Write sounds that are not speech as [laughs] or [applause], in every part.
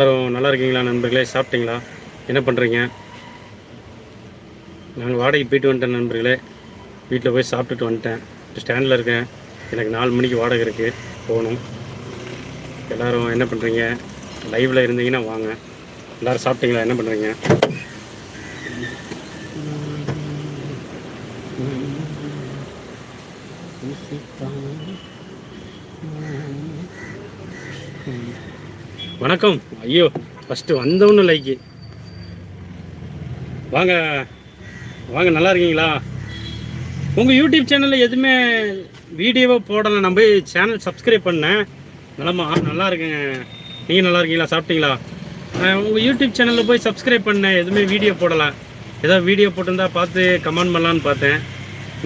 எல்லாரும் நல்லா இருக்கீங்களா நண்பர்களே? சாப்பிட்டீங்களா? என்ன பண்ணுறீங்க நாங்கள் வாடகைக்கு போயிட்டு வந்துட்டேன் நண்பர்களே. வீட்டில் போய் சாப்பிட்டுட்டு வந்துட்டேன். இப்போ ஸ்டாண்டில் இருக்கேன். எனக்கு நாலு மணிக்கு வாடகை இருக்குது போகணும். எல்லோரும் என்ன பண்ணுறீங்க லைவில் இருந்தீங்கன்னா வாங்க. எல்லோரும் சாப்பிட்டீங்களா? என்ன பண்ணுறீங்க வணக்கம். ஐயோ ஃபஸ்ட்டு வந்தவொன்னு லைக்கு வாங்க வாங்க நல்லா இருக்கீங்களா? உங்கள் யூடியூப் சேனலில் எதுவுமே வீடியோவாக போடலை. நான் போய் சேனல் சப்ஸ்கிரைப் பண்ணேன். நலமா நல்லா இருக்கேங்க. நீங்கள் நல்லா இருக்கீங்களா? சாப்பிட்டீங்களா? உங்கள் யூடியூப் சேனலில் போய் சப்ஸ்கிரைப் பண்ணேன். எதுவுமே வீடியோ போடலை. ஏதாவது வீடியோ போட்டிருந்தா பார்த்து கமெண்ட் பண்ணலான்னு பார்த்தேன்.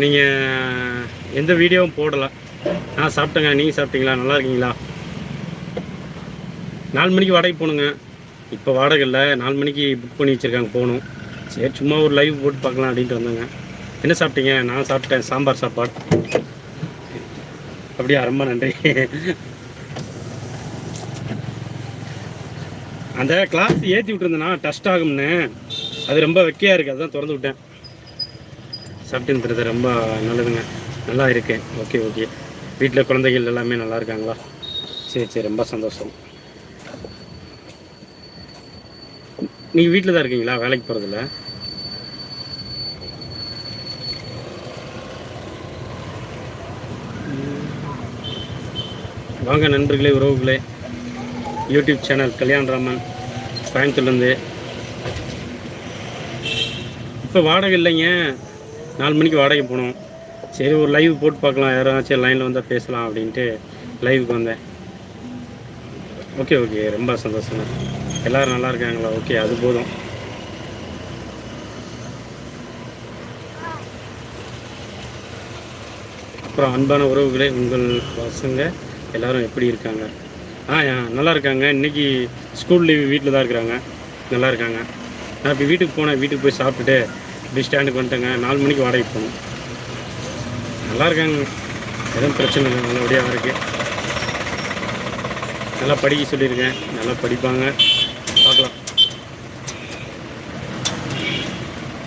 நீங்கள் எந்த வீடியோவும் போடலை. நான் சாப்பிட்டேங்க. நீங்கள் சாப்பிட்டீங்களா? நல்லா இருக்கீங்களா? நாலு மணிக்கு வாடகை போகணுங்க. இப்போ வாடகை இல்லை. நாலு மணிக்கு புக் பண்ணி வச்சுருக்காங்க போகணும். சரி சும்மா ஒரு லைவ் போட்டு பார்க்கலாம் அப்படின்ட்டு வந்தேங்க. என்ன சாப்பிட்டீங்க? நான் சாப்பிட்டேன் சாம்பார் சாப்பாடு. அப்படியா ரொம்ப நன்றி. அந்த கிளாஸ் ஏற்றி விட்டுருந்தேன்னா டஸ்ட் ஆகும்னு. அது ரொம்ப வெக்கையாக இருக்குது அதுதான் திறந்து விட்டேன். சாப்பிட்டுன்றது ரொம்ப நல்லதுங்க. நல்லா இருக்கேன் ஓகே ஓகே வீட்டில் குழந்தைகள் எல்லாமே நல்லா இருக்காங்களா? சரி சரி. ரொம்ப சந்தோஷம். நீங்கள் வீட்டில் தான் இருக்கீங்களா? வேலைக்கு போகிறதில்ல வாங்க நண்பர்களே உறவுகளே. யூடியூப் சேனல் கல்யாண் ராமன் கோயம்புத்தூர்லேருந்து. இப்போ வாடகை இல்லைங்க. நாலு மணிக்கு வாடகை போகணும். சரி ஒரு லைவ் போட்டு பார்க்கலாம். யாராச்சும் லைனில் வந்தால் பேசலாம் அப்படின்ட்டு லைவுக்கு வந்தேன். ஓகே ஓகே ரொம்ப சந்தோஷங்க. எல்லோரும் நல்லா இருக்காங்களா? ஓகே அது போதும். அப்புறம் அன்பான உறவுகளே உங்கள் பசங்க எல்லாரும் எப்படி இருக்காங்க? ஆ ஆ, நல்லா இருக்காங்க. இன்றைக்கி ஸ்கூல் லீவ் வீட்டில் தான் இருக்கிறாங்க. நல்லா இருக்காங்க. நான் இப்போ வீட்டுக்கு போனேன். வீட்டுக்கு போய் சாப்பிட்டுட்டு இப்படி ஸ்டாண்டுக்கு வந்துட்டேங்க. நாலு மணிக்கு வாடகைக்கு போகணும். நல்லா இருக்காங்க. எதுவும் பிரச்சனை இல்லை. நல்லபடியாக இருக்குது நல்லா படிக்க சொல்லியிருக்கேன். நல்லா படிப்பாங்க பார்க்கலாம்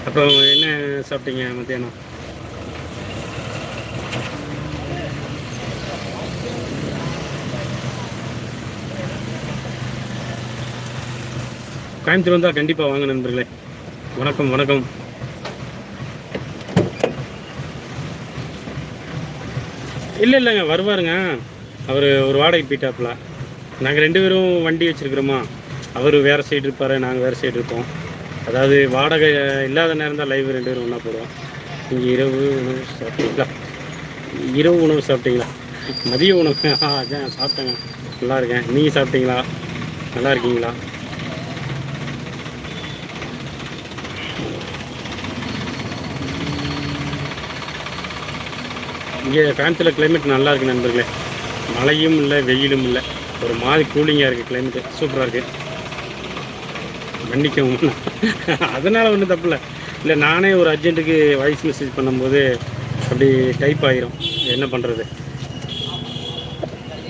அப்புறம் என்ன சாப்பிட்டீங்க மத்தியானம்? கோயம்புத்தூர் வந்தால் கண்டிப்பாக வாங்க நண்பர்களே. வணக்கம் வணக்கம். இல்லை இல்லைங்க வருவாருங்க. அவர் ஒரு வாடகைக்கு போயிட்டாப்புல. நாங்கள் ரெண்டு பேரும் வண்டி வச்சுருக்குறோமா? அவர் வேறு சைடு இருப்பார் நாங்கள் வேறு சைடு இருப்போம். அதாவது வாடகை இல்லாத நேரம் தான் லைவ் ரெண்டு பேரும் ஒன்றா போடுவோம். நீங்கள் இரவு உணவு சாப்பிட்டீங்களா? இரவு உணவு சாப்பிட்டீங்களா? மதிய உணவு. [laughs] ஆ அதான் சாப்பிட்டேங்க. நல்லா இருக்கேன். நீங்கள் சாப்பிட்டீங்களா? நல்லா இருக்கீங்களா? இங்கே ஃபேன்ஸில் கிளைமேட் நல்லா இருக்குது நண்பர்களே. மழையும் இல்லை வெயிலும் இல்லை. ஒரு மாதிரி கூலிங்காக இருக்குது கிளைமேட்டு சூப்பராக இருக்குது மன்னிக்கவும். அதனால் ஒன்றும் தப்பு இல்லை. இல்லை நானே ஒரு அர்ஜென்ட்டுக்கு வாய்ஸ் மெசேஜ் பண்ணும்போது அப்படி டைப் ஆகிரும் என்ன பண்ணுறது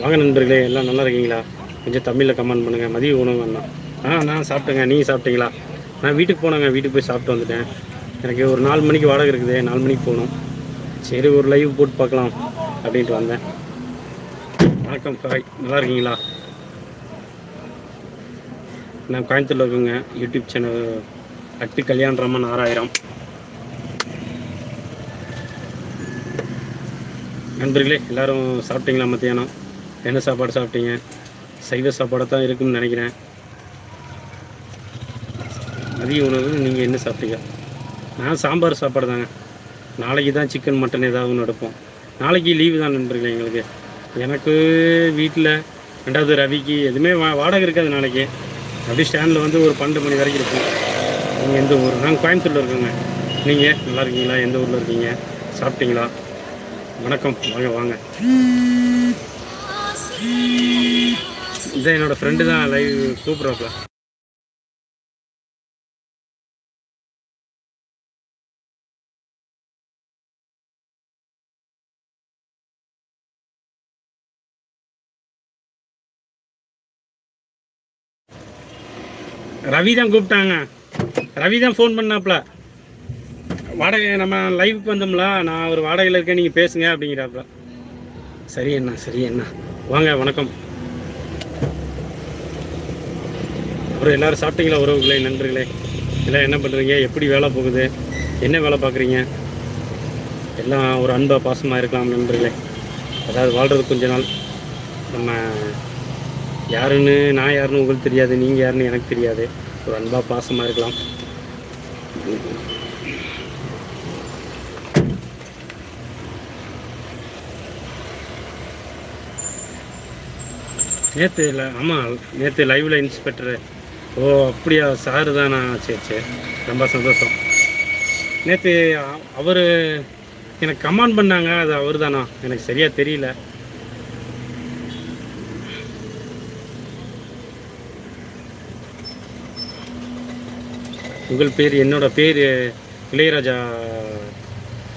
வாங்க நண்பர்களே எல்லாம் நல்லா இருக்கீங்களா? கொஞ்சம் தமிழில் கமெண்ட் பண்ணுங்கள் மதிய உணவு வேணாம் ஆ நான் சாப்பிட்டேங்க. நீங்கள் சாப்பிட்டீங்களா? நான் வீட்டுக்கு போனேங்க. வீட்டுக்கு போய் சாப்பிட்டு வந்துட்டேன். எனக்கு ஒரு நாலு மணிக்கு வாடகை இருக்குது. நாலு மணிக்கு போகணும். சரி ஒரு லைவ் போட்டு பார்க்கலாம். அப்படின்ட்டு வந்தேன். வணக்கம் காய் நல்லா இருக்கீங்களா? நான் கோயம்புத்தூரில் இருக்கேங்க. யூடியூப் சேனல் அட்டு கல்யாண ராமன் ஆறாயிரம். நண்பர்களே எல்லாரும் சாப்பிட்டீங்களா மத்தியானம்? என்ன சாப்பாடு சாப்பிட்டீங்க? சைவ சாப்பாடாக தான் இருக்கும்னு நினைக்கிறேன். மதிய உணவு நீங்கள் என்ன சாப்பிட்டீங்க? நான் சாம்பார் சாப்பாடு தாங்க. நாளைக்கு தான் சிக்கன் மட்டன் ஏதாவது ஒன்று எடுப்போம். நாளைக்கு லீவு தான் நண்பர்களே எங்களுக்கு. எனக்கு வீட்டில் ரெண்டாவது ரவிக்கு எதுவுமே வா வாடகை இருக்காது நாளைக்கு. அப்படியே ஸ்டாண்டில் வந்து ஒரு பன்னெண்டு மணி வரைக்கும் இருக்கும். நீங்கள் எந்த ஊர்? நாங்கள் கோயம்புத்தூரில் இருக்கோங்க. நீங்கள் நல்லா இருக்கீங்களா? எந்த ஊரில் இருக்கீங்க? சாப்பிட்டீங்களா? வணக்கம். வாங்க வாங்க. இதான் என்னோடய ஃப்ரெண்டு தான் லைவ் கூப்பிட்றாப்புல ரவி தான் கூப்பிட்டாங்க. ரவி தான் ஃபோன் பண்ணாப்ல. வாடகை நம்ம லைவுக்கு வந்தோம்ல நான் ஒரு வாடகையில் இருக்கேன் நீங்கள் பேசுங்க அப்படிங்கிறாப்புல சரி அண்ணா சரி அண்ணா. வாங்க வணக்கம். அப்புறம் எல்லோரும் சாப்பிட்டீங்களா உறவுகளே நண்பர்களே? எல்லாம் என்ன பண்ணுறீங்க எப்படி வேலை போகுது? என்ன வேலை பார்க்குறீங்க? எல்லாம் ஒரு அன்பாக பாசமாக இருக்கலாம் நண்பர்களே. அதாவது வாழ்கிறது கொஞ்ச நாள். நம்ம யாருன்னு நான் யாருன்னு உங்களுக்கு தெரியாது நீங்கள் யாருன்னு எனக்கு தெரியாது. ஒரு அன்பாக பாசமாக இருக்கலாம். நேற்று இல்லை ஆமாம் நேற்று லைவில் இன்ஸ்பெக்டரு ஓ அப்படியா சாரு தானா? சரி சரி. ரொம்ப சந்தோஷம். நேற்று அவர் எனக்கு கமாண்ட் பண்ணாங்க அது அவர் தானா எனக்கு சரியாக தெரியல. உங்கள் பேர் என்னோட பேர் இளையராஜா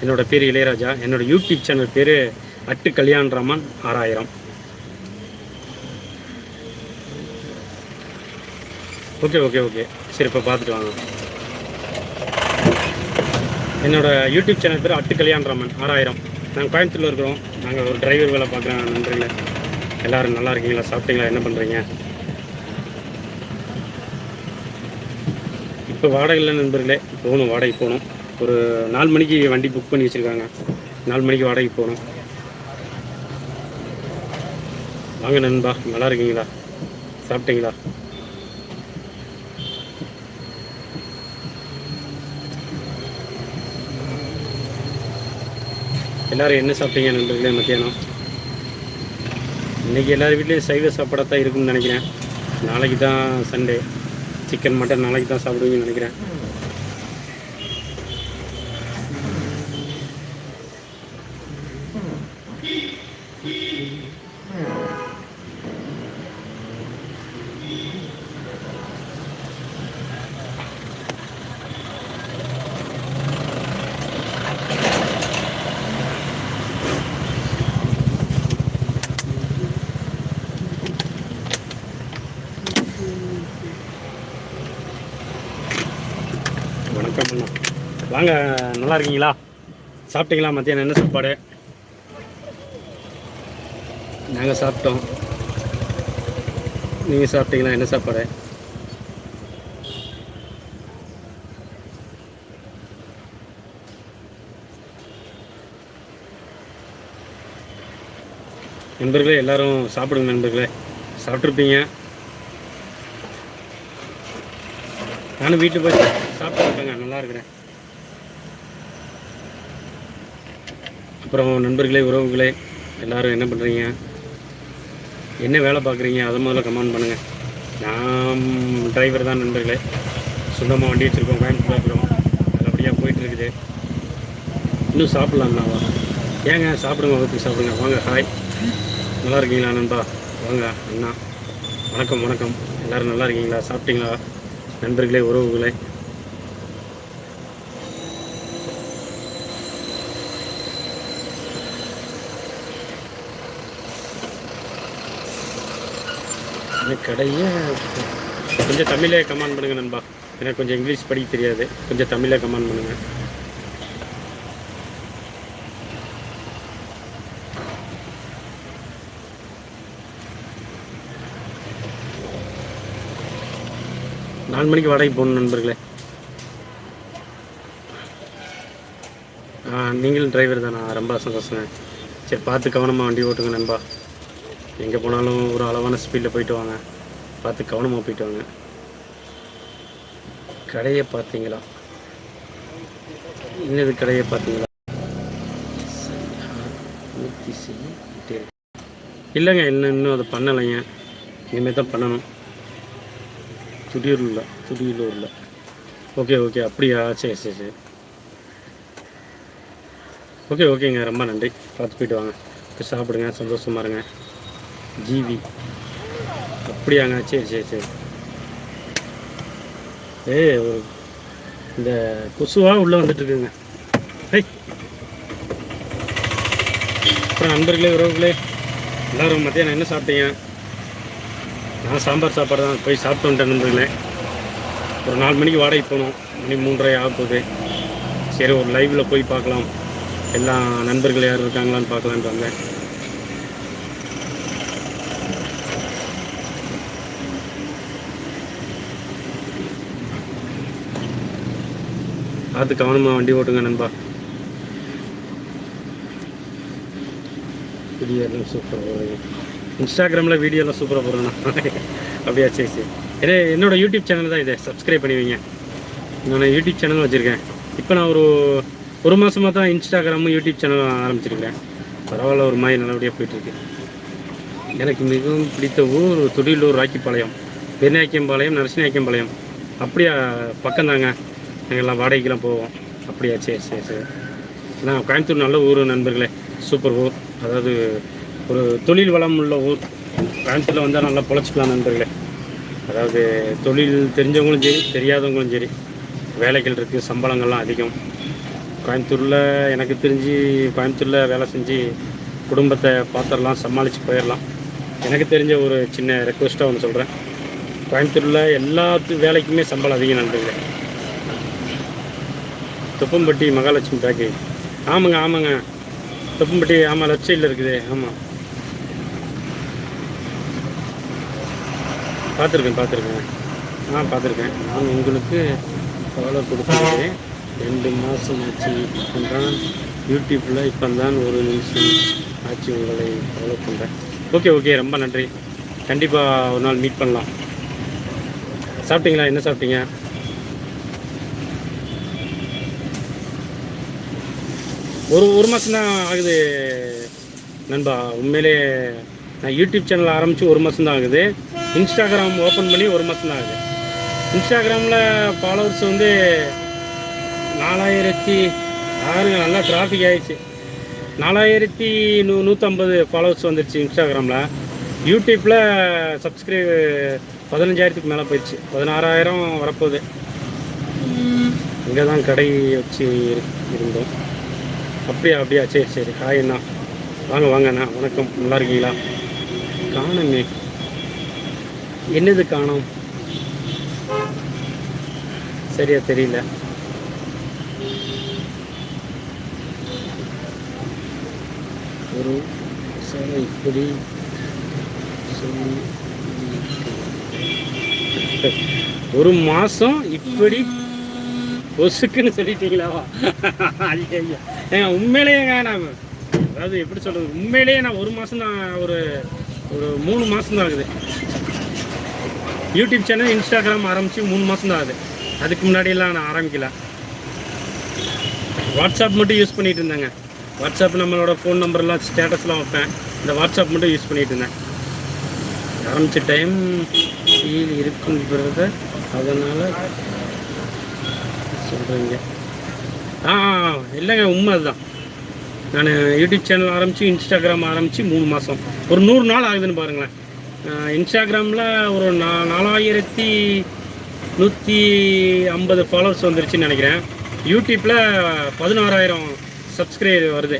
என்னோட பேர் இளையராஜா. என்னோட யூடியூப் சேனல் பேர் அட்டு கல்யாண் ராமன் ஆறாயிரம். Okay okay okay. சரி இப்போ பார்த்துட்டு வாங்க. என்னோட யூடியூப் சேனல் பேர் அட்டு கல்யாண் ராமன் ஆறாயிரம். நாங்கள் கோயம்புத்தூரில் இருக்கிறோம். நாங்கள் ஒரு டிரைவர் வேலை பார்க்குறேன். நன்றிங்களே எல்லோரும் நல்லா இருக்கீங்களா? சாப்பிட்டீங்களா? என்ன பண்ணுறீங்க இப்போ வாடகையில் நண்பர்களே. போகணும் வாடகை போகணும். ஒரு நாலு மணிக்கு வண்டி புக் பண்ணி வச்சுருக்காங்க. நாலு மணிக்கு வாடகைக்கு போகணும். வாங்க நண்பா நல்லா இருக்கீங்களா? சாப்பிட்டீங்களா? எல்லாரும் என்ன சாப்பிட்டீங்க நண்பர்களே மத்தியானம்? இன்றைக்கி எல்லார் வீட்லேயும் சைவ சாப்பாடாக தான் இருக்கும்னு நினைக்கிறேன். நாளைக்கு தான் சண்டே. சிக்கன் மட்டன் நாளைக்கு தான் சாப்பிடுவீங்கன்னு நினைக்கிறேன் வணக்கம் அண்ணா வாங்க நல்லா இருக்கீங்களா? சாப்பிட்டீங்களா? மத்தியானம் என்ன சாப்பாடு? நாங்கள் சாப்பிட்டோம். நீங்கள் சாப்பிட்டீங்களா? என்ன சாப்பாடு? நண்பர்களே எல்லாரும் சாப்பிடுங்க நண்பர்களே. சாப்பிட்ருப்பீங்க நானும் வீட்டுக்கு போய் சாப்பிட்டு இருக்கேங்க நல்லா இருக்கிறேன். அப்புறம் நண்பர்களே உறவுகளே எல்லாரும் என்ன பண்ணுறீங்க என்ன வேலை பார்க்குறீங்க? அதை முதல்ல கமெண்ட் பண்ணுங்கள் நான் டிரைவர் தான் நண்பர்களே. சொந்தமாக வண்டி வச்சுருக்கோம் கோயம்புத்தூர் இருக்கிறோம் நல்லபடியாக போயிட்டுருக்குது இன்னும் சாப்பிட்லாம்னாவா ஏங்க சாப்பிடுங்க வகுப்பு சாப்பிடுங்க. வாங்க ஹாய் நல்லா இருக்கீங்களா நண்பா? வாங்க அண்ணா. வணக்கம் வணக்கம். எல்லோரும் நல்லா இருக்கீங்களா? சாப்பிட்டீங்களா? நண்பர்களே உறவுகளே. கடையை கொஞ்சம் தமிழே கமெண்ட் பண்ணுங்க நண்பா. எனக்கு கொஞ்சம் இங்கிலீஷ் படிக்க தெரியாது. கொஞ்சம் தமிழே கமெண்ட் பண்ணுங்க. நாலு மணிக்கு வாடகைக்கு போகணும் நண்பர்களே. ஆ நீங்களும் டிரைவர் தானா? ரொம்ப சந்தோஷங்க. சரி பார்த்து கவனமாக வண்டி ஓட்டுங்க நண்பா. எங்கே போனாலும் ஒரு அளவான ஸ்பீடில் போயிட்டு வாங்க. பார்த்து கவனமாக போயிட்டு வாங்க. கடையை பார்த்தீங்களா? என்னது கடையை பார்த்தீங்களா? பூர்த்தி செய்ய இல்லைங்க இன்னும் இன்னும் அதை பண்ணலைங்க. இனிமேல் தான் பண்ணணும். துடியூரில் துடியூரில் ஓகே ஓகே. அப்படியா? சரி சரி சரி. ஓகே ஓகேங்க. ரொம்ப நன்றி. பார்த்து போயிட்டு வாங்க. போய் சாப்பிடுங்க. சந்தோஷமா இருங்க. ஜிவி அப்படியாங்க சரி சரி சரி. ஏய் இந்த கொசுவாக உள்ளே வந்துட்டுருக்குங்க. ஹை அப்புறம் நண்பர்களே உறவுகளே எல்லாரும் மத்தியானம் என்ன சாப்பிட்டீங்க? நான் சாம்பார் சாப்பாடு தான் போய் சாப்பிட்டு வந்துட்டேன் நண்பர்களே. ஒரு நாலு மணிக்கு வாடகை போகணும். மணி மூன்றரை ஆக போகுது. சரி ஒரு லைவில் போய் பார்க்கலாம். எல்லா நண்பர்கள் யார் இருக்காங்களான்னு பார்க்கலான்ட்டு வந்தேன். பார்த்து கவனமாக வண்டி ஓட்டுங்க நண்பா. வீடியோலாம் சூப்பராக போடுறீங்க இன்ஸ்டாகிராமில் வீடியோலாம் சூப்பராக போடுறேண்ணா அப்படியா சரி சரி ஏன்னா என்னோடய யூடியூப் சேனல் தான் இதை. சப்ஸ்கிரைப் பண்ணி வைங்க நான் யூடியூப் சேனல் வச்சுருக்கேன். இப்போ நான் ஒரு ஒரு மாதமாக தான் இன்ஸ்டாகிராமும் யூடியூப் சேனல் ஆரம்பிச்சிருக்கேன் பரவாயில்ல ஒரு மாதிரி நல்லபடியாக போயிட்டுருக்கு. எனக்கு மிகவும் பிடித்த ஊர் துடிலூர் ராக்கிப்பாளையம் பெருநாயக்கம்பாளையம் நரசிநாயக்கம்பாளையம் அப்படியா பக்கம்தாங்க. எல்லாம் வாடகைக்கெலாம் போவோம். அப்படியா? சரி சரி சரி. நான் கோயம்புத்தூர் நல்ல ஊர் நண்பர்களே. சூப்பர் ஊர். அதாவது ஒரு தொழில் வளம் உள்ள ஊர். கோயம்புத்தூரில் வந்தால் நல்லா பொழைச்சிக்கலாம் நண்பர்களே. அதாவது தொழில் தெரிஞ்சவங்களும் சரி தெரியாதவங்களும் சரி வேலைகள் இருக்குது சம்பளங்கள்லாம் அதிகம். கோயம்புத்தூரில் எனக்கு தெரிஞ்சு கோயம்புத்தூரில் வேலை செஞ்சு குடும்பத்தை பார்த்துடலாம் சமாளித்து போயிடலாம் எனக்கு தெரிஞ்ச ஒரு சின்ன ரெக்வஸ்ட்டாக ஒன்று சொல்கிறேன் கோயம்புத்தூரில் எல்லாத்து வேலைக்குமே சம்பளம் அதிகம் நண்பர்களே. தொப்பம்பட்டி மகாலட்சுமி பேக்கரி ஆமாங்க ஆமாங்க. தொப்பம்பட்டி ஆமாம் லெஃப்ட் சைடில் இருக்குது. ஆமாம் பார்த்துருக்கேன் பார்த்துருக்கேன். ஆ பார்த்துருக்கேன். நான் உங்களுக்கு ஃபாலோ கொடுத்துருக்கேன். ரெண்டு மாதம் ஆச்சு. பண்ணுறேன் யூடியூப்பில் இப்போ தான் ஒரு நிமிஷம் ஆச்சு உங்களை ஃபாலோ பண்ணுறேன் ஓகே ஓகே ரொம்ப நன்றி. கண்டிப்பாக ஒரு நாள் மீட் பண்ணலாம். சாப்பிட்டீங்களா? என்ன சாப்பிட்டீங்க? ஒரு ஒரு மாதம் தான் ஆகுது நண்பா. உண்மையிலே நான் யூடியூப் சேனல் ஆரம்பித்து ஒரு மாதம் தான் ஆகுது. இன்ஸ்டாகிராம் ஓப்பன் பண்ணி ஒரு மாதம் தான் ஆகுது. இன்ஸ்டாகிராமில் ஃபாலோவர்ஸ் வந்து நாலாயிரத்தி ஆறுங்க நல்லா டிராஃபிக் ஆயிடுச்சு. நாலாயிரத்தி நூ நூற்றம்பது ஃபாலோவர்ஸ் வந்துருச்சு இன்ஸ்டாகிராமில் யூடியூப்பில் சப்ஸ்கிரைப் பதினஞ்சாயிரத்துக்கு மேலே போயிடுச்சு. பதினாறாயிரம் வரப்போகுது. இங்கே தான் கடை வச்சு இரு- இருந்தோம். அப்படியா அப்படியா? சரி சரி. ஹாய்ண்ணா வாங்க வாங்கண்ணா வணக்கம். நல்லா இருக்கீங்களா? காணுமே. என்னது காணோம்? சரியா தெரியல. ஒரு சார் இப்படி ஒரு மாதம் இப்படி பொசுக்குன்னு சொல்லிட்டீங்களாவா? ஐயா ஏங்க உண்மையிலேயேங்க நான் அதாவது எப்படி சொல்கிறது உண்மையிலேயே நான் ஒரு மாதம் தான் ஒரு ஒரு மூணு மாதம் தான் ஆகுது. யூடியூப் சேனல் இன்ஸ்டாகிராம் ஆரம்பித்து மூணு மாதம் தான் ஆகுது. அதுக்கு முன்னாடியெல்லாம் நான் ஆரம்பிக்கல. வாட்ஸ்அப் மட்டும் யூஸ் பண்ணிகிட்டு இருந்தேங்க. வாட்ஸ்அப் நம்மளோட ஃபோன் நம்பர்லாம் ஸ்டேட்டஸ்லாம் வைப்பேன். இந்த வாட்ஸ்அப் மட்டும் யூஸ் பண்ணிகிட்டு இருந்தேன். ஆரம்பித்த டைம் ஃபீல் இருக்கும் அதனால் சொல்கிறீங்க ஆ ஆ, இல்லைங்க உண்மை அதுதான் நான் யூடியூப் சேனல் ஆரம்பித்து இன்ஸ்டாகிராம் ஆரம்பித்து மூணு மாதம் ஒரு நூறு நாள் ஆகுதுன்னு பாருங்களேன். இன்ஸ்டாகிராமில் ஒரு நா நாலாயிரத்தி நூற்றி ஐம்பது ஃபாலோவர்ஸ் வந்துருச்சுன்னு நினைக்கிறேன். யூடியூப்பில் பதினாறாயிரம் சப்ஸ்கிரைப் வருது.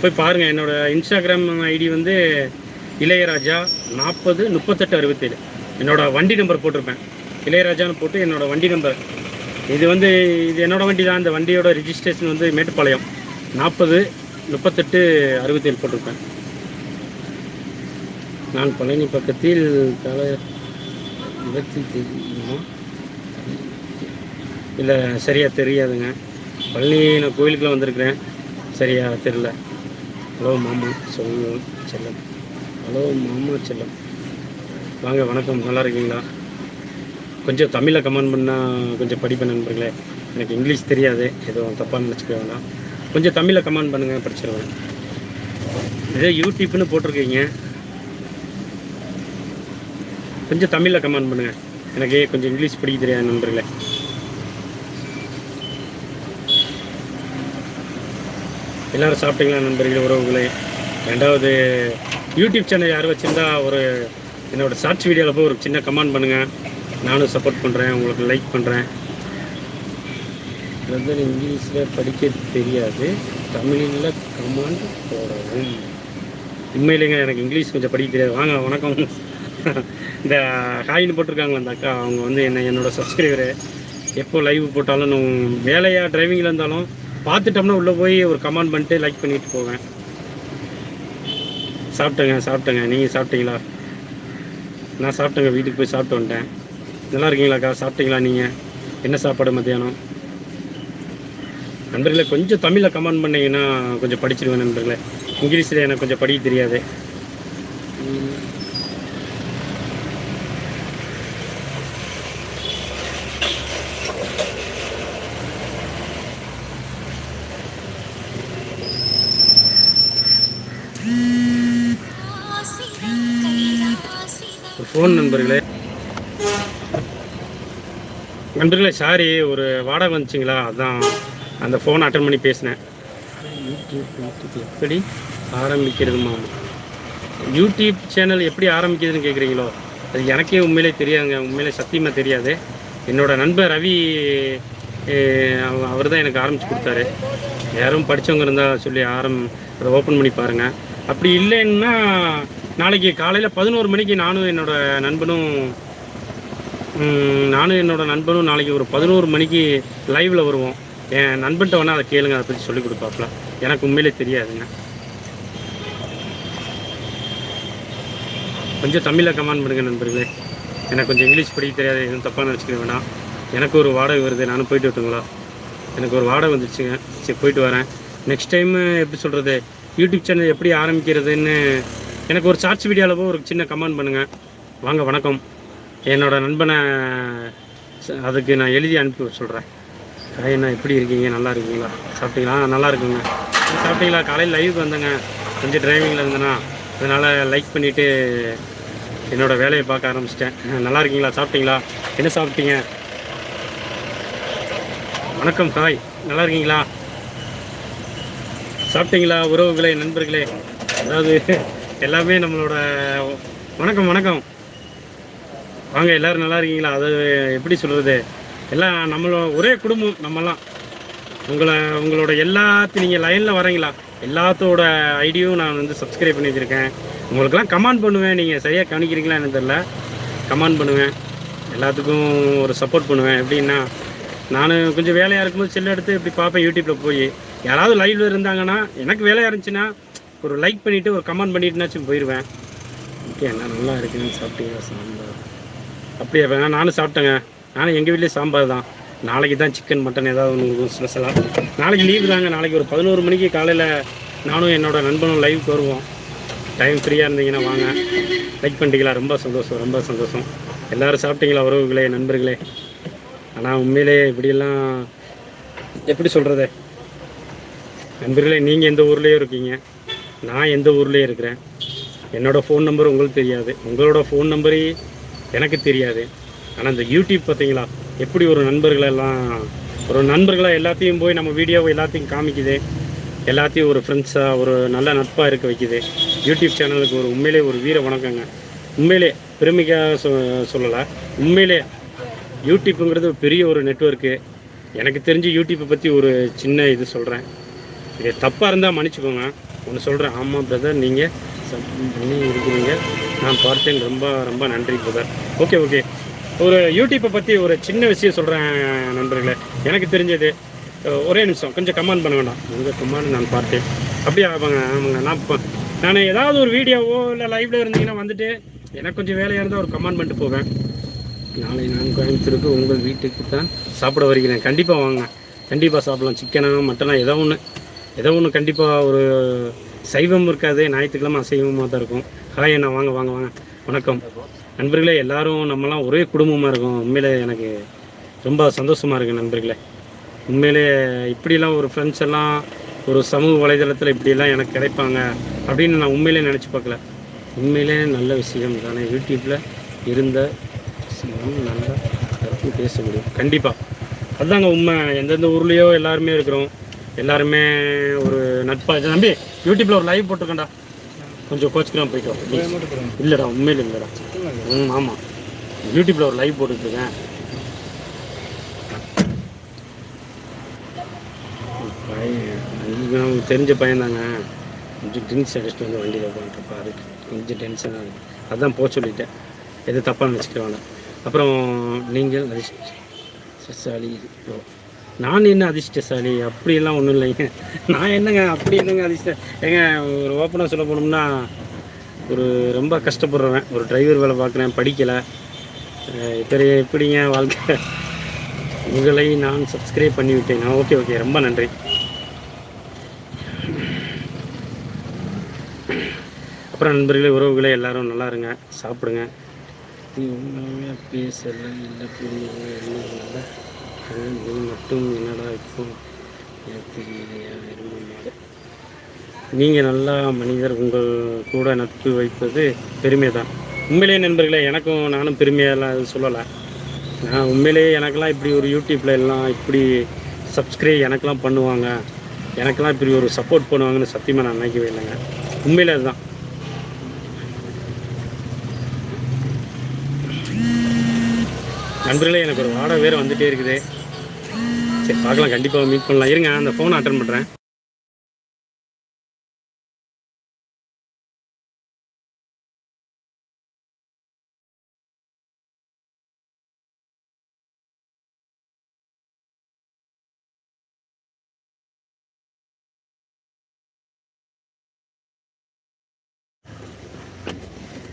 போய் பாருங்கள் என்னோடய இன்ஸ்டாகிராம் ஐடி வந்து இளையராஜா நாற்பது முப்பத்தெட்டு அறுபத்தேழு. என்னோடய வண்டி நம்பர் போட்டிருப்பேன். இளையராஜான்னு போட்டு என்னோடய வண்டி நம்பர் இது வந்து இது என்னோட வண்டி தான் இந்த வண்டியோட ரிஜிஸ்ட்ரேஷன் வந்து மேட்டுப்பாளையம். நாற்பது முப்பத்தெட்டு அறுபத்தேழு போட்டிருப்பேன் நான் பழனி பக்கத்தில் தலை இடத்தில் தெரியுமா? இல்லை சரியாக தெரியாதுங்க. பழனி நான் கோயிலுக்குலாம் வந்திருக்கிறேன். சரியாக தெரில ஹலோ மாமா சொல்லுங்கள் செல்லம். ஹலோ மாமா செல்லம். வாங்க வணக்கம். நல்லா இருக்கீங்களா? கொஞ்சம் தமிழில் கமெண்ட் பண்ணால் கொஞ்சம் படிப்பேன் நண்பர்களே. எனக்கு இங்கிலீஷ் தெரியாது. எதுவும் தப்பாக நினச்சிக்க வேணாம். கொஞ்சம் தமிழில் கமெண்ட் பண்ணுங்கள் படிச்சிருவேன். இதே யூடியூப்னு போட்டிருக்கீங்க. கொஞ்சம் தமிழில் கமெண்ட் பண்ணுங்கள் எனக்கு கொஞ்சம் இங்கிலீஷ் படிக்க தெரியாது நண்பர்களே. எல்லோரும் சாப்பிட்டீங்களா நண்பர்களே உறவுகளே? ரெண்டாவது யூடியூப் சேனல் யாரும் வச்சுருந்தா ஒரு என்னோடய ஷார்ட்ஸ் வீடியோவில் போய் ஒரு சின்ன கமெண்ட் பண்ணுங்கள் நானும் சப்போர்ட் பண்ணுறேன் உங்களுக்கு லைக் பண்ணுறேன் பிரதர் இங்கிலீஷில் படிக்க தெரியாது. தமிழில் கமாண்ட் போடவும். உண்மையிலேங்க எனக்கு இங்கிலீஷ் கொஞ்சம் படிக்க தெரியாது. வாங்க வணக்கம். இந்த ஹாயின்னு போட்டிருக்காங்களே அந்த அக்கா அவங்க வந்து என்ன என்னோடய சப்ஸ்கிரைபரு எப்போ லைவ் போட்டாலும் நான் வேலையாக டிரைவிங்கில் இருந்தாலும் பார்த்துட்டோம்னா உள்ளே போய் ஒரு கமெண்ட் பண்ணிட்டு லைக் பண்ணிட்டு போவேன். சாப்பிட்டேங்க சாப்பிட்டேங்க. நீங்கள் சாப்பிட்டீங்களா? நான் சாப்பிட்டேங்க வீட்டுக்கு போய் சாப்பிட்டு வந்துட்டேன். நல்லா இருக்கீங்களாக்கா சாப்பிட்டீங்களா நீங்கள் என்ன சாப்பாடு மத்தியானம்? நண்பர்களே கொஞ்சம் தமிழில் கமெண்ட் பண்ணீங்கன்னா கொஞ்சம் படிச்சிருவேன் நண்பர்களே. இங்கிலீஷில் எனக்கு கொஞ்சம் படிக்க தெரியாது. ஃபோன் நண்பர்களே. நண்பர்களே சாரி ஒரு வாடகை வந்துச்சுங்களா? அதான் அந்த ஃபோன் அட்டன் பண்ணி பேசினேன். எப்படி ஆரம்பிக்கிறதுமா? யூடியூப் சேனல் எப்படி ஆரம்பிக்கிறதுன்னு கேட்குறீங்களோ அது எனக்கே உண்மையிலே தெரியாதுங்க. உண்மையிலே சத்தியமாக தெரியாது. என்னோட நண்பர் ரவி அவர் தான் எனக்கு ஆரம்பித்து கொடுத்தாரு. யாரும் படித்தவங்க இருந்தால் சொல்லி ஆரம் அதை ஓப்பன் பண்ணி பாருங்கள் அப்படி இல்லைன்னா நாளைக்கு காலையில் பதினோரு மணிக்கு நானும் என்னோட நண்பனும் நானும் என்னோட நண்பனும் நாளைக்கு ஒரு பதினோரு மணிக்கு லைவில் வருவோம். என் நண்பன்ட்ட வேணால் அதை கேளுங்க அதை பற்றி சொல்லி கொடுப்பாப்புல. எனக்கு உண்மையிலே தெரியாதுங்க. கொஞ்சம் தமிழில் கமெண்ட் பண்ணுங்கள் நண்பர்களே. எனக்கு கொஞ்சம் இங்கிலீஷ் படிக்க தெரியாது எதுவும் தப்பாக நினச்சிக்க வேணாம். எனக்கு ஒரு வாடகை வருது நானும் போயிட்டு வரட்டுங்களா? எனக்கு ஒரு வாடகை வந்துருச்சுங்க. சரி போயிட்டு வரேன். நெக்ஸ்ட் டைமு எப்படி சொல்கிறது யூடியூப் சேனல் எப்படி ஆரம்பிக்கிறதுன்னு எனக்கு ஒரு ஷார்ட்ஸ் வீடியோவில் ஒரு சின்ன கமெண்ட் பண்ணுங்கள் வாங்க வணக்கம். என்னோட நண்பனை ச- அதுக்கு நான் எழுதி அனுப்பி சொல்கிறேன் என்ன எப்படி இருக்கீங்க? நல்லா இருக்கீங்களா? சாப்பிட்டீங்களா? நல்லா இருக்குங்க. சாப்பிட்டீங்களா? காலையில் லைவுக்கு வந்தேங்க. கொஞ்சம் டிரைவிங்கில் இருந்தேனா. அதனால் லைக் பண்ணிவிட்டு என்னோடய வேலையை பார்க்க ஆரம்பிச்சிட்டேன். நல்லா இருக்கீங்களா? சாப்பிட்டீங்களா? என்ன சாப்பிட்டீங்க? வணக்கம் ஹாய். நல்லா இருக்கீங்களா? சாப்பிட்டீங்களா? உறவுகளே நண்பர்களே? அதாவது எல்லாமே நம்மளோட வணக்கம் வணக்கம். வாங்க எல்லாரும் நல்லா இருக்கீங்களா? அது எப்படி சொல்கிறது எல்லாம் நம்மளோட ஒரே குடும்பம் நம்மலாம். உங்களை உங்களோட எல்லாத்தையும் நீங்கள் லைனில் வரீங்களா எல்லாத்தோட ஐடியும் நான் வந்து சப்ஸ்கிரைப் பண்ணி வச்சுருக்கேன். உங்களுக்கெல்லாம் கமெண்ட் பண்ணுவேன். நீங்கள் சரியாக கவனிக்கிறீங்களா எனக்கு தெரில கமெண்ட் பண்ணுவேன். எல்லாத்துக்கும் ஒரு சப்போர்ட் பண்ணுவேன். எப்படின்னா நான் கொஞ்சம் வேலையாக இருக்கும்போது செல் எடுத்து இப்படி பார்ப்பேன் யூடியூப்பில் போய். யாராவது லைவ்ல இருந்தாங்கன்னா எனக்கு வேலையாக இருந்துச்சுன்னா ஒரு லைக் பண்ணிவிட்டு ஒரு கமெண்ட் பண்ணிட்டுனாச்சும் போயிடுவேன் ஓகே என்ன நல்லா இருக்குன்னு சாப்பிட்டீங்க சாம்பார். அப்படியே வேணா நானும் சாப்பிட்டேங்க. நானும் எங்கள் வீட்லேயே சாம்பார் தான். நாளைக்கு தான் சிக்கன் மட்டன் ஏதாவது ஒன்று ஸ்பெஷலாக நாளைக்கு லீவு தாங்க நாளைக்கு ஒரு பதினோரு மணிக்கு காலையில் நானும் என்னோடய நண்பனும் லைவுக்கு வருவோம். டைம் ஃப்ரீயாக இருந்தீங்கன்னா வாங்க. லைக் பண்ணிட்டீங்களா? ரொம்ப சந்தோஷம் ரொம்ப சந்தோஷம். எல்லோரும் சாப்பிட்டீங்களா உறவுகளே நண்பர்களே? ஆனால் உண்மையிலே இப்படியெல்லாம் எப்படி சொல்கிறது நண்பர்களே நீங்கள் எந்த ஊர்லேயும் இருக்கீங்க. நான் எந்த ஊர்லேயும் இருக்கிறேன். என்னோடய ஃபோன் நம்பர் உங்களுக்கு தெரியாது. உங்களோட ஃபோன் நம்பரு எனக்கு தெரியாது. ஆனால் இந்த யூடியூப் பார்த்தீங்களா? எப்படி ஒரு நண்பர்களெல்லாம் ஒரு நண்பர்களாக எல்லாத்தையும் போய் நம்ம வீடியோவை எல்லாத்தையும் காமிக்குது. எல்லாத்தையும் ஒரு ஃப்ரெண்ட்ஸாக ஒரு நல்ல நட்பாக இருக்க வைக்குது. யூடியூப் சேனலுக்கு ஒரு உண்மையிலே ஒரு வீர வணக்கங்க. உண்மையிலே பெருமைக்காக சொ சொல்லலை. உண்மையிலே யூடியூப்புங்கிறது பெரிய ஒரு நெட்வொர்க்கு எனக்கு தெரிஞ்சு யூடியூப்பை பற்றி ஒரு சின்ன இது சொல்கிறேன் இது தப்பாக இருந்தால் மன்னிச்சுக்கோங்க. ஒன்று சொல்கிறேன் ஆமாம் பிரதர் நீங்கள் பண்ணி இருக்கிறீங்க. நான் பார்த்தேன். ரொம்ப ரொம்ப நன்றி பிரதர் ஓகே ஓகே ஒரு யூடியூப்பை பற்றி ஒரு சின்ன விஷயம் சொல்கிறேன் நண்பர்களே. எனக்கு தெரிஞ்சது ஒரே நிமிஷம். கொஞ்சம் கமெண்ட் பண்ண வேண்டாம். உங்கள் கமெண்ட் நான் பார்த்தேன். அப்படியே ஆமாங்க ஆமாங்க நான் இப்போ நான் ஏதாவது ஒரு வீடியோவோ இல்லை லைவ்ல இருந்தீங்கன்னா வந்துட்டு எனக்கு கொஞ்சம் வேலையாக இருந்தால் ஒரு கமெண்ட் பண்ணிட்டு போவேன். நாளை நான் கோயம்புத்தூருக்கு உங்கள் வீட்டுக்கு தான் சாப்பிட வருகிறேன். கண்டிப்பாக வாங்க. கண்டிப்பாக சாப்பிடலாம். சிக்கனா மட்டனா ஏதோ ஒன்று ஏதோ ஒன்று கண்டிப்பாக ஒரு சைவம் இருக்காது ஞாயிற்றுக்கிழமை அசைவமாக தான் இருக்கும். ஹாய் அண்ணா வாங்க வாங்க வாங்க. வணக்கம். நண்பர்களே எல்லாரும் நம்மலாம் ஒரே குடும்பமாக இருக்கும். உண்மையிலே எனக்கு ரொம்ப சந்தோஷமாக இருக்குது நண்பர்களே. உண்மையிலே இப்படிலாம் ஒரு ஃப்ரெண்ட்ஸ் எல்லாம் ஒரு சமூக வலைதளத்தில் இப்படிலாம் எனக்கு கிடைப்பாங்க அப்படின்னு நான் உண்மையிலே நினச்சி பார்க்கல. உண்மையிலே நல்ல விஷயம் தானே. யூடியூப்பில் இருந்த விஷயம் நல்லா பேச முடியும் கண்டிப்பாக அதுதாங்க உண்மை. எந்தெந்த ஊர்லேயோ எல்லாருமே இருக்கிறோம். எல்லாருமே ஒரு நட்பாக நம்பி யூடியூப்பில் ஒரு லைவ் போட்டிருக்கேன்டா. கொஞ்சம் கோச்சுக்கலாம் போய்க்கோ இல்லைடா உண்மையில் இல்லைடா. ம் ஆமாம் யூடியூப்பில் ஒரு லைவ் போட்டுட்ருக்கேன் பையன் தெரிஞ்ச பையன்தாங்க கொஞ்சம் ட்ரிங்க்ஸ் அடிச்சுட்டு வந்து வண்டியில் அதுக்கு கொஞ்சம் டென்ஷனாக இருக்கு. அதான் போக சொல்லிட்டேன். எது தப்பாக நினச்சிக்கிறவாங்க அப்புறம் நீங்கள் அதிர்ஷ்டசாலி ப்ரோ நான் என்ன அதிர்ஷ்டசாலி? அப்படியெல்லாம் ஒன்றும் இல்லைங்க. நான் என்னங்க அப்படி என்னங்க அதிர்ஷ்ட? ஏங்க ஒரு ஓப்பனாக சொல்ல போனோம்னா ஒரு ரொம்ப கஷ்டப்படுறவன். ஒரு டிரைவர் வேலை பார்க்குறேன் படிக்கலை. பெரிய எப்படிங்க வாழ்க்கை? உங்களை நான் சப்ஸ்கிரைப் பண்ணிவிட்டேன். ஓகே ஓகே ரொம்ப நன்றி. அப்புறம் நண்பர்களே உறவுகளே எல்லாரும் நல்லா இருங்க. சாப்பிடுங்க. நீ உண்மையாக பேசலை இல்லை புரியுங்க என்ன இல்லை நீ மட்டும் என்னடா இப்போ? எனக்கு தெரியலையா எருமை நீங்கள் நல்லா மனிதர் உங்கள் கூட நட்பு வைப்பது பெருமை தான் உண்மையிலேயே நண்பர்களே எனக்கும் நானும் பெருமையெல்லாம் சொல்லலை. நான் உண்மையிலேயே எனக்கெல்லாம் இப்படி ஒரு யூடியூப்பில் எல்லாம் இப்படி சப்ஸ்கிரைப் எனக்கெல்லாம் பண்ணுவாங்க. எனக்கெல்லாம் இப்படி ஒரு சப்போர்ட் பண்ணுவாங்கன்னு சத்தியமாக நான் நினைக்கவே இல்லைங்க. உண்மையிலே அதுதான். நண்பர்களே எனக்கு ஒரு வாடகை வேறு வந்துட்டே இருக்குது. சரி பார்க்கலாம் கண்டிப்பாக மீட் பண்ணலாம். இருங்க அந்த ஃபோனை அட்டன் பண்ணுறேன்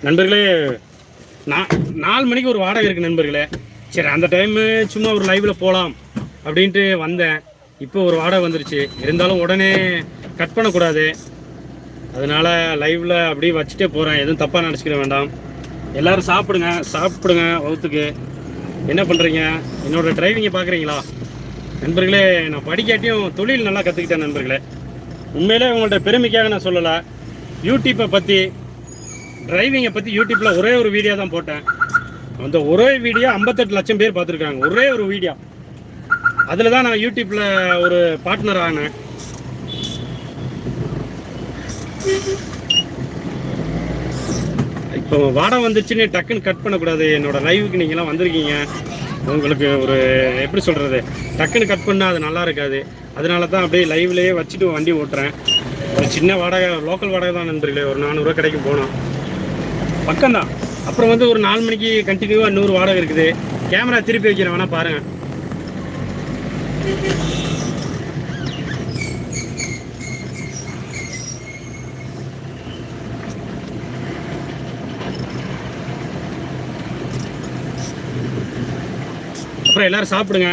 நண்பர்களே நான் நாலு மணிக்கு ஒரு வாடகை இருக்குது நண்பர்களே. சரி அந்த டைமு சும்மா ஒரு லைவில் போகலாம் அப்படின்ட்டு வந்தேன். இப்போ ஒரு வாடகை வந்துருச்சு. இருந்தாலும் உடனே கட் பண்ணக்கூடாது. அதனால் லைவில் அப்படியே வச்சுட்டே போகிறேன் எதுவும் தப்பாக நினச்சிக்கிற வேண்டாம். எல்லோரும் சாப்பிடுங்க. சாப்பிடுங்க வகுத்துக்கு. என்ன பண்ணுறீங்க என்னோடய டிரைவிங்கை பார்க்குறீங்களா நண்பர்களே நான் படிக்காட்டியும் தொழில் நல்லா கற்றுக்கிட்டேன் நண்பர்களே. உண்மையிலே உங்கள்கிட்ட பெருமைக்காக நான் சொல்லலை. யூடியூப்பை பற்றி டிரைவிங்கை பற்றி யூடியூப்பில் ஒரே ஒரு வீடியோ தான் போட்டேன். அந்த ஒரே வீடியோ ஐம்பத்தெட்டு லட்சம் பேர் பார்த்துருக்காங்க. ஒரே ஒரு வீடியோ அதில் தான் நான் யூடியூப்பில் ஒரு பார்ட்னர் ஆனேன். இப்போ வாடகை வந்துச்சுன்னு டக்குன்னு கட் பண்ணக்கூடாது. என்னோட லைவுக்கு நீங்களாம் வந்திருக்கீங்க. உங்களுக்கு ஒரு எப்படி சொல்கிறது டக்குன்னு கட் பண்ணால் அது நல்லா இருக்காது. அதனால தான் அப்படியே லைவ்லேயே வச்சுட்டு வண்டி ஓட்டுறேன். ஒரு சின்ன வாடகை லோக்கல் வாடகை தான் நண்பர்களே. ஒரு நானூறுரூவா கடைக்கு போனோம். பக்கம்தான். அப்புறம் வந்து ஒரு நாலு மணிக்கு கண்டினியூவாக நூறு வாடகை இருக்குது. கேமரா திருப்பி வைக்கிறேன் வேணா பாருங்கள் அப்புறம் எல்லோரும் சாப்பிடுங்க.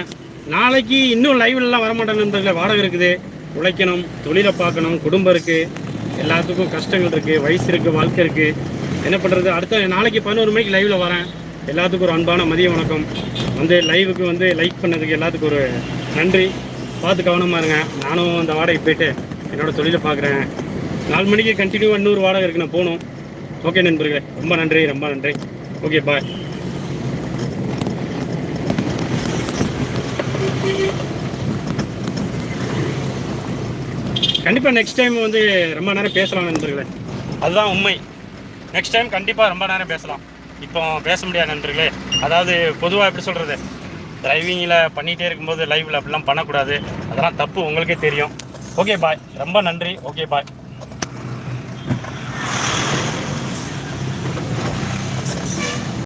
நாளைக்கு இன்னும் லைவ்லலாம் வரமாட்டேன்னு வாடகை இருக்குது. உழைக்கணும் தொழிலை பார்க்கணும் குடும்பம் இருக்குது எல்லாத்துக்கும் கஷ்டங்கள் இருக்குது வயசு இருக்குது வாழ்க்கை இருக்குது என்ன பண்ணுறது அடுத்த நாளைக்கு பதினோரு மணிக்கு லைவில் வரேன். எல்லாத்துக்கும் ஒரு அன்பான மதிய வணக்கம். வந்து லைவுக்கு வந்து லைக் பண்ணதுக்கு எல்லாத்துக்கும் ஒரு நன்றி. பார்த்து கவனமாக இருங்க. நானும் அந்த வாடகை போயிட்டு என்னோட தொழிலை பார்க்குறேன். நாலு மணிக்கு கண்டினியூவாக இன்னொரு வாடகை இருக்கு. நான் போகணும். ஓகே நண்பர்களே. ரொம்ப நன்றி ரொம்ப நன்றி. ஓகே பாய் கண்டிப்பாக நெக்ஸ்ட் டைம் வந்து ரொம்ப நேரம் பேசலாம் நண்பர்களே. அதுதான் உண்மை. நெக்ஸ்ட் டைம் கண்டிப்பாக ரொம்ப நேரம் பேசலாம். இப்போ பேச முடியாது நண்பர்களே. அதாவது பொதுவாக எப்படி சொல்கிறது டிரைவிங்கில் பண்ணிகிட்டே இருக்கும்போது லைவில் அப்படிலாம் பண்ணக்கூடாது. அதெல்லாம் தப்பு உங்களுக்கே தெரியும். ஓகே பாய் ரொம்ப நன்றி. Okay bye